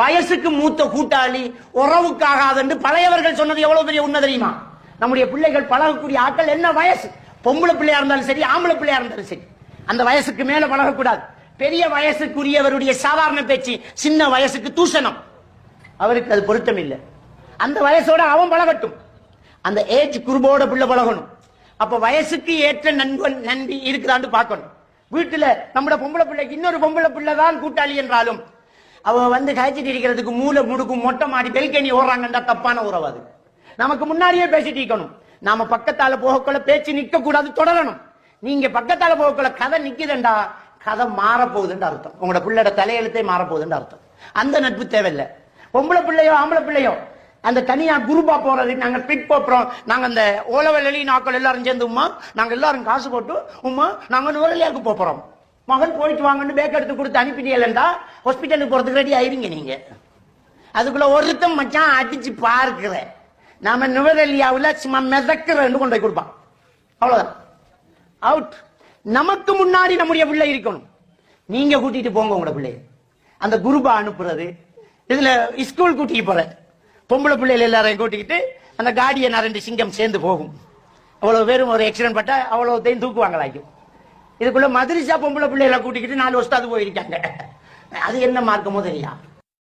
வயசுக்கு மூத்த கூட்டாளி உறவுக்காகாதென்று பழையவர்கள் சொன்னது எவ்வளவு பெரிய உண்மை தெரியுமா? நம்முடைய பிள்ளைகள் பழகக்கூடிய ஆட்கள் என்ன வயசு? பொம்பளை பிள்ளையா இருந்தாலும் சரி ஆம்பளை பிள்ளையா இருந்தாலும் சரி. அந்த வயசுக்கு மேல பழகக்கூடாது. பெரிய வயசுக்குரியவருடைய சாதாரண பேச்சு சின்ன வயசுக்கு தூஷணம் அவருக்கு அது பொருத்தம் இல்லை. அந்த வயசோட அவன் பழகட்டும். அந்த ஏஜ் குருபோட பிள்ளை பழகணும். அப்ப வயசுக்கு ஏற்ற நண்பன் நன்றி இருக்கிறான்னு பார்க்கணும். வீட்டுல நம்மட பொம்பளை பிள்ளைக்கு இன்னொரு பொம்பளை பிள்ளை தான் கூட்டாளி என்றாலும் அவ வந்து காய்ச்சிட்டு இருக்கிறதுக்கு மூளை முடுக்கும் மொட்டை மாடி பெல்கனி ஓடுறாங்கன்றா தப்பான உறவு அது. நமக்கு முன்னாடியே பேசிட்டு இருக்கணும். நாம பக்கத்தால போகக்குள்ள பேச்சு நிக்க கூடாது தொடரணும். நீங்க பக்கத்தால போகக்குள்ள கதை நிக்குதுண்டா கதை மாற போகுதுன்னு அர்த்தம். உங்களோட பிள்ளையோட தலையெழுத்தே மாற போகுதுன்னு அர்த்தம். அந்த நட்பு தேவையில்லை. பொம்பளை பிள்ளையோ ஆம்பளை பிள்ளையோ அந்த தனியா குரூப்பா போறது நாங்க பிட் போறோம் நாங்க அந்த ஓலவல் நாக்கள் எல்லாரும் சேர்ந்து உமா நாங்க எல்லாரும் காசு போட்டு உமா நாங்க நுவரலியாவுக்கு போறோம். மகன் போயிட்டு வாங்கன்னு பேக் எடுத்து கொடுத்து அனுப்பிட்டீங்களா ஹாஸ்பிட்டலுக்கு போறதுக்கு ரெடி ஆயிருங்க நீங்க. அதுக்குள்ள ஒருத்தன் மச்சான் அடிச்சு பார்க்கிற நாம நுவரெல்லியாவில் சும்மா மிதக்கிறன்னு கொண்டு போய் கொடுப்பான். அவ்வளவுதான். அவுட் நமக்கு முன்னாடி நம்முடைய பிள்ளை இருக்கணும். நீங்க கூட்டிட்டு போங்க உங்களோட பிள்ளைய. அந்த குருபா அனுப்புறது. இதுல ஸ்கூல் கூட்டிட்டு போற. பொம்பளை பிள்ளைகள் எல்லாரையும் கூட்டிக்கிட்டு அந்த காடியன் ரெண்டு சிங்கம் சேர்ந்து போகும். அவ்வளவு பேரும் ஒரு ஆக்சிடென்ட் பட்டா அவ்வளவுத்தையும் தூக்குவாங்களாக்கும் இதுக்குள்ள மதுரிசா பொம்பளை பிள்ளைகளை கூட்டிக்கிட்டு நாலு வருஷம் அது போயிருக்காங்க. அது என்ன மார்க்கமோ தெரியா?